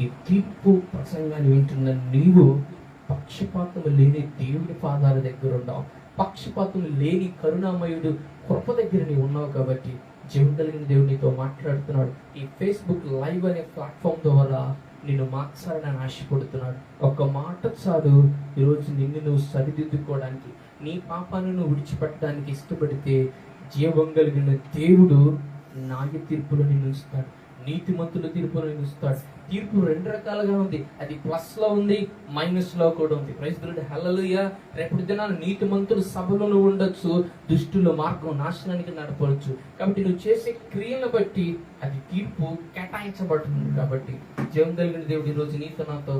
ఈ తీర్పు ప్రసంగాన్ని వింటున్న నీవు పక్షపాతం లేని దేవుడి పాదాల దగ్గర ఉన్నావు. పక్షపాతం లేని కరుణామయుడు కృప దగ్గర నీవు ఉన్నావు కాబట్టి జీవం కలిగిన దేవుడు నీతో మాట్లాడుతున్నాడు. ఈ ఫేస్బుక్ లైవ్ అనే ప్లాట్ఫామ్ ద్వారా నిన్ను మార్చాలని ఆశపడుతున్నాడు. ఒక మాట చాలు. ఈరోజు నిన్ను నువ్వు సరిదిద్దుకోవడానికి నీ పాపాలను నువ్వు విడిచిపెట్టడానికి ఇష్టపడితే జీవం కలిగిన దేవుడు న్యాయ తీర్పులో నిన్ను ఉంచుతాడు. నీతిమంతుల తీర్పును ఇస్తాడు తీర్పు రెండు రకాలుగా ఉంది. అది ప్లస్లో ఉంది మైనస్లో కూడా ఉంది. ప్రైజ్దుడు హల్లలుయ రేపటి దినాలు నీతిమంతులు సభలో నువ్వు ఉండొచ్చు దుష్టుల మార్గం నాశనానికి నడపవచ్చు. కాబట్టి నువ్వు చేసే క్రియలను బట్టి అది తీర్పు కేటాయించబడుతుంది. కాబట్టి జీవం కలిగిన దేవుడు ఈరోజు రోజు నీతో నాతో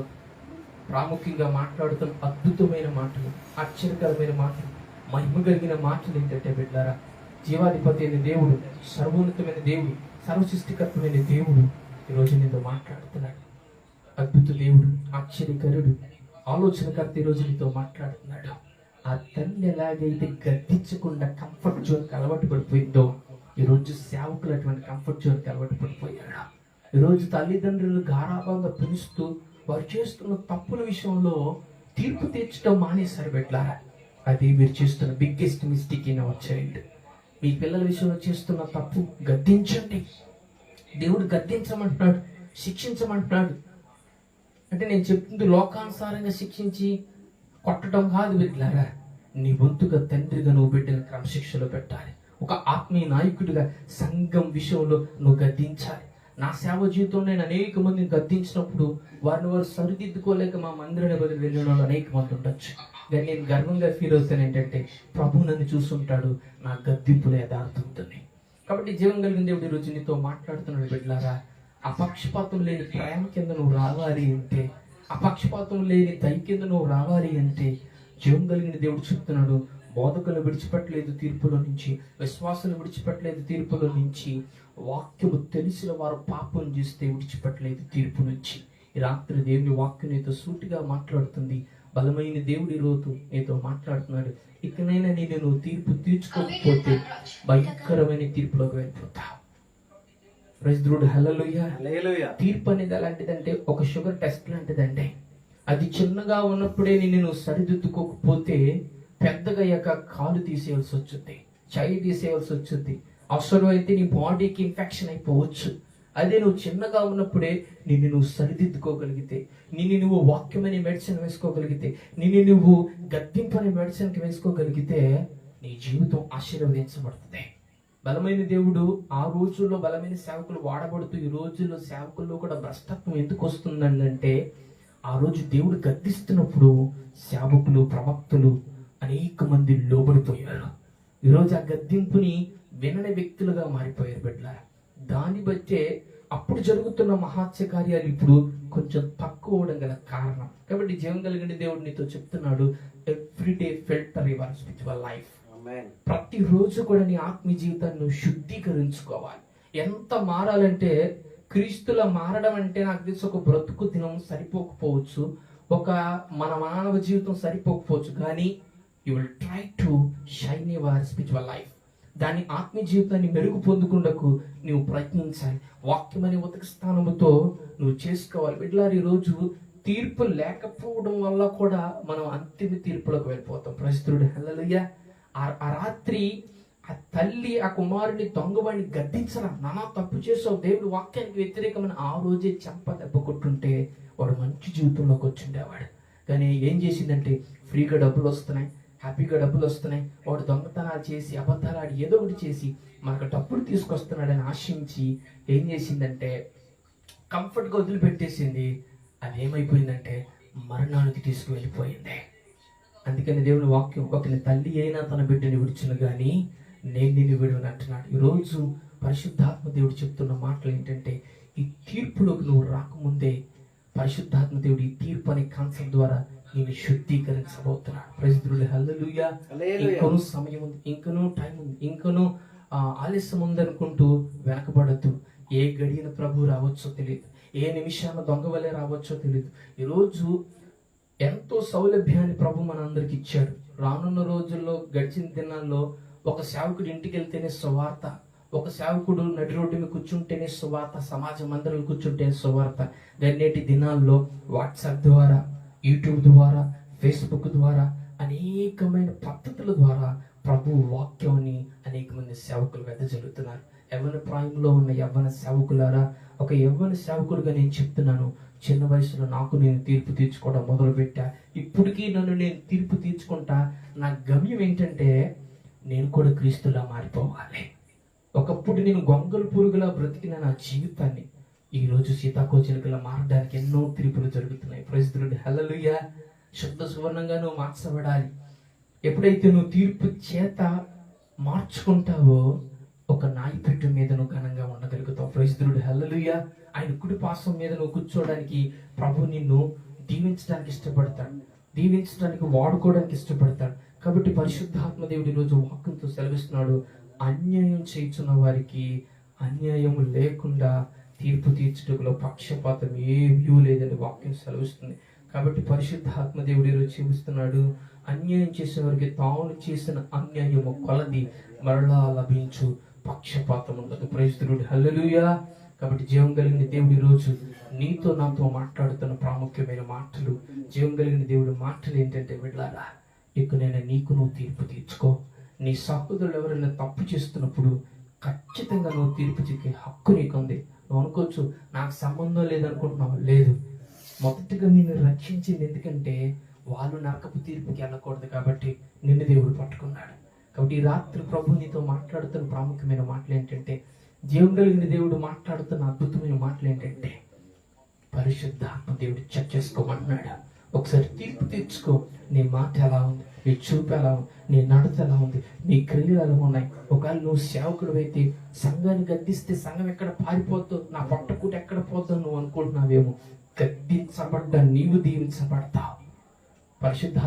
ప్రాముఖ్యంగా మాట్లాడుతున్న అద్భుతమైన మాటలు ఆశ్చర్యకరమైన మాటలు మహిమ కలిగిన మాటలు ఏంటంటే బిడ్డారా జీవాధిపతి అయిన దేవుడు సర్వోన్నతమైన దేవుడు సర్వసృష్టికర్తమైన దేవుడు ఈరోజు నీతో మాట్లాడుతున్నాడు. అద్భుత దేవుడు ఆశ్చర్యకరుడు ఆలోచనకర్త ఈరోజు నీతో మాట్లాడుతున్నాడు. ఆ తల్లి ఎలాగైతే గద్దించకుండా కంఫర్ట్ జోన్కి అలవాటు పడిపోయిందో ఈరోజు సేవకులు అటువంటి కంఫర్ట్ జోన్కి అలవాటు పడిపోయాడు. ఈరోజు తల్లిదండ్రులు గారాభంగా పిలుస్తూ వారు చేస్తున్న తప్పుల విషయంలో తీర్పు తీర్చడం మానేశారు బిడ్డారా. అది మీరు చేస్తున్న biggest mistake in our child మీ పిల్లల విషయంలో చేస్తున్న తప్పు గద్దించండి. దేవుడు గద్దించమంటున్నాడు శిక్షించమంటున్నాడు. అంటే నేను చెప్తుంది లోకానుసారంగా శిక్షించి కొట్టడం కాదు బిడ్డలారా. నీ వంతుగా తండ్రిగా నువ్వు బిడ్డను క్రమశిక్షలో పెట్టాలి. ఒక ఆత్మీయ నాయకుడిగా సంఘం విషయంలో నువ్వు గద్దించాలి. నా సేవ జీవితంలో నేను అనేక మందిని గద్దించినప్పుడు వారిని వారు సరిదిద్దుకోలేక మా మందిరాన్ని బదులు వెళ్ళిన వాళ్ళు అనేక మంది ఉండొచ్చు. కానీ నేను గర్వంగా ఫీల్ అవుతాను ఏంటంటే ప్రభు నన్ను చూస్తుంటాడు నా గద్దింపులు యథార్థమవుతుంది కాబట్టి జీవం కలిగిన దేవుడి ఈరోజు నీతో మాట్లాడుతున్నాడు బిడ్డలారా. అపక్షపాతం లేని ప్రేమ కింద నువ్వు రావాలి అంటే అపక్షపాతం లేని దయ కింద నువ్వు రావాలి అంటే జీవం కలిగిన దేవుడు చెప్తున్నాడు బోధకులు విడిచిపెట్టలేదు తీర్పులో నుంచి విశ్వాసులు విడిచిపెట్టలేదు తీర్పులో నుంచి వాక్యము తెలిసిన వారు పాపం చేస్తే విడిచిపెట్టలేదు తీర్పు నుంచి. ఈ రాత్రి దేవుని వాక్యం నీతో సూటిగా మాట్లాడుతుంది. బలమైన దేవుడి రోజు నీతో మాట్లాడుతున్నాడు. ఇకనైనా నేను నువ్వు తీర్పు తీర్చుకోకపోతే భయంకరమైన తీర్పులోకి వెళ్ళిపోతావు ప్రజుడు హల్లెలూయా తీర్పు అనేది ఎలాంటిదంటే ఒక షుగర్ టెస్ట్ లాంటిదండి. అది చిన్నగా ఉన్నప్పుడే నిన్ను నువ్వు సరిదిద్దుకోకపోతే పెద్దగాయ్యాక కాలు తీసేయాల్సి వచ్చింది చెయ్యి తీసేయాల్సి వచ్చింది. అవసరం అయితే నీ బాడీకి ఇన్ఫెక్షన్ అయిపోవచ్చు. అదే నువ్వు చిన్నగా ఉన్నప్పుడే నిన్ను నువ్వు సరిదిద్దుకోగలిగితే నిన్ను నువ్వు వాక్యమనే మెడిసిన్ వేసుకోగలిగితే నిన్ను నువ్వు గద్దింపనే మెడిసిన్కి వేసుకోగలిగితే నీ జీవితం ఆశీర్వదించబడుతుంది. బలమైన దేవుడు ఆ రోజుల్లో బలమైన సేవకులు వాడబడుతూ ఈ రోజుల్లో సేవకుల్లో కూడా భ్రష్టత్వం ఎందుకు వస్తుందంటే ఆ రోజు దేవుడు గద్దిస్తున్నప్పుడు సేవకులు ప్రవక్తులు అనేక మంది లోబడిపోయారు. ఈరోజు ఆ గద్దింపుని వినని వ్యక్తులుగా మారిపోయారు బిడ్డ. దాన్ని బట్టే అప్పుడు జరుగుతున్న మహాత్స్య కార్యాలు ఇప్పుడు కొంచెం తక్కువ అవడం గల కారణం. కాబట్టి జీవం కలిగిన దేవుడు నీతో చెప్తున్నాడు everyday filter your spiritual life ప్రతిరోజు కూడా నీ ఆత్మీయ జీవితాన్ని శుద్ధీకరించుకోవాలి. ఎంత మారాలంటే క్రీస్తుల మారడం అంటే నాకు తెలిసి ఒక బ్రతుకు దినం సరిపోకపోవచ్చు ఒక మన మానవ జీవితం సరిపోకపోవచ్చు. కానీ you will try to shine your spiritual life దాని ఆత్మీయ జీవితాన్ని మెరుగు పొందుకుండకు నువ్వు ప్రయత్నించాలి. వాక్యమనే ఉతక స్థానముతో నువ్వు చేసుకోవాలి. బిడ్డలారు ఈరోజు తీర్పు లేకపోవడం వల్ల కూడా మనం అంతిమ తీర్పులోకి వెళ్ళిపోతాం. ప్రస్తుతుడు హల్లెలూయా. ఆ ఆ రాత్రి ఆ తల్లి ఆ కుమారుని దొంగవాడిని గద్దించరా? నానా తప్పు చేసావు. దేవుడు వాక్యానికి వ్యతిరేకమైన ఆ రోజే చెంప దెబ్బ కొట్టుంటే వాడు మంచి జీవితంలోకి వచ్చిండేవాడు కానీ ఏం చేసిందంటే ఫ్రీగా డబ్బులు వస్తున్నాయి. హ్యాపీగా డబ్బులు వస్తున్నాయి. వాడు దొంగతనాలు చేసి అబద్ధాలు ఆడి ఏదో ఒకటి చేసి మనకు డబ్బులు తీసుకొస్తున్నాడని ఆశించి ఏం చేసిందంటే కంఫర్ట్గా వదిలిపెట్టేసింది. అది ఏమైపోయిందంటే మరణానికి తీసుకువెళ్ళిపోయింది. అందుకని దేవుని వాక్యం ఒకరి తల్లి అయినా తన బిడ్డని విడిచును కానీ నేను నిన్ను విడువను అంటున్నాడు. ఈరోజు పరిశుద్ధాత్మ దేవుడు చెప్తున్న మాటలు ఏంటంటే ఈ తీర్పులోకి నువ్వు రాకముందే పరిశుద్ధాత్మ దేవుడు ఈ తీర్పు అనే కాన్సెప్ట్ ద్వారా నేను శుద్ధీకరించబోతున్నాడు ప్రసిద్ధుడు హల్లెలూయా. ఇంకనూ సమయం ఉంది ఇంకనూ టైం ఉంది ఇంకనూ ఆ, ఆలస్యం ఉందనుకుంటూ వెనకబడద్దు. ఏ గడియన ప్రభు రావచ్చో తెలియదు. ఏ నిమిషాన దొంగ వలె రావచ్చో తెలియదు. ఈరోజు ఎంతో సౌలభ్యాన్ని ప్రభు మనందరికి ఇచ్చాడు. రానున్న రోజుల్లో గడిచిన దినాల్లో ఒక సేవకుడి ఇంటికి వెళ్తేనే సువార్త ఒక సేవకుడు నడి రోడ్డు మీద కూర్చుంటేనే సువార్త సమాజ మందిరంలో కూర్చుంటే సువార్త. నేటి దినాల్లో వాట్సాప్ ద్వారా యూట్యూబ్ ద్వారా ఫేస్బుక్ ద్వారా అనేకమైన పద్ధతుల ద్వారా ప్రభు వాక్యాన్ని అనేక మంది సేవకులు వెదజల్లుతున్నారు యవ్వన ప్రాయంలో ఉన్న యవ్వన సేవకులారా ఒక యవ్వన సేవకుడుగా నేను చెప్తున్నాను. చిన్న వయసులో నాకు నేను తీర్పు తీర్చుకోవడం మొదలుపెట్టా. ఇప్పటికీ నన్ను నేను తీర్పు తీర్చుకుంటా. నా గమ్యం ఏంటంటే నేను కూడా క్రీస్తులా మారిపోవాలి. ఒకప్పుడు నేను గొంగలు పురుగులా బ్రతికిన నా జీవితాన్ని ఈ రోజు సీతాకోచిలుకలా మారడానికి ఎన్నో తిరుపులు జరుగుతున్నాయి. ప్రస్తుతుడు హల్లలుయ శుద్ధ సువర్ణంగా నువ్వు మార్చబడాలి. ఎప్పుడైతే నువ్వు తీర్పు చేత మార్చుకుంటావో ఒక నాయపెట్టు మీద నువ్వు ఘనంగా ఉండగలుగుతావు. ప్రస్తుతుడు హల్లలుయ ఆయన కుడి పాసం మీద నువ్వు కూర్చోవడానికి ప్రభు నిన్ను దీవించడానికి ఇష్టపడతాడు. దీవించడానికి వాడుకోవడానికి ఇష్టపడతాడు. కాబట్టి పరిశుద్ధాత్మ దేవుడి రోజు వాక్యంతో సెలవిస్తున్నాడు. అన్యాయం చేయించున్న వారికి అన్యాయం లేకుండా తీర్పు తీర్చడంలో పక్షపాతం ఏ వ్యూ లేదని వాక్యం సెలవిస్తుంది. కాబట్టి పరిశుద్ధాత్మ దేవుడి రోజు చూపిస్తున్నాడు అన్యాయం చేసే వారికి తాను చేసిన అన్యాయము కొలది మరలా లభించు. పక్షపాతం ఉండదు. ప్రస్తుడు హల్లలుయా కాబట్టి జీవం కలిగిన దేవుడి రోజు నీతో నాతో మాట్లాడుతున్న ప్రాముఖ్యమైన మాటలు. జీవం కలిగిన దేవుడి మాటలు ఏంటంటే వెళ్ళారా ఇక నేను నీకు నువ్వు తీర్పు తీర్చుకో. నీ సహోదరులు ఎవరైనా తప్పు చేస్తున్నప్పుడు ఖచ్చితంగా నువ్వు తీర్పు చిక్కే హక్కు నీకుంది. నువ్వు అనుకోవచ్చు నాకు సంబంధం లేదనుకుంటున్నావు. లేదు. మొదటిగా నిన్ను రక్షించింది ఎందుకంటే వాళ్ళు నరకపు తీర్పుకి వెళ్ళకూడదు కాబట్టి నిన్ను దేవుడు పట్టుకున్నాడు. కాబట్టి ఈ రాత్రి ప్రభు నీతో మాట్లాడుతున్న ప్రాముఖ్యమైన మాటలు ఏంటంటే జీవం కలిగిన దేవుడు మాట్లాడుతున్న అద్భుతమైన మాటలు ఏంటంటే పరిశుద్ధాత్మ దేవుడు చెక్ చేసుకోమంటున్నాడు. ఒకసారి తీర్పు తెచ్చుకో నీ మాట ఎలా ఉంది? నీ చూపు ఎలా ఉంది? నీ నడత ఎలా ఉంది? నీ క్రియలు ఎలా ఉన్నాయి? ఒకవేళ నువ్వు సేవకుడు అయితే సంఘాన్ని గద్దిస్తే సంఘం ఎక్కడ పారిపోద్దు? నా పట్టకూట ఎక్కడ పోద్దో నువ్వు అనుకుంటున్నావేమో? గద్దించబడ్డ నీవు దీవించబడతావు. పరిశుద్ధ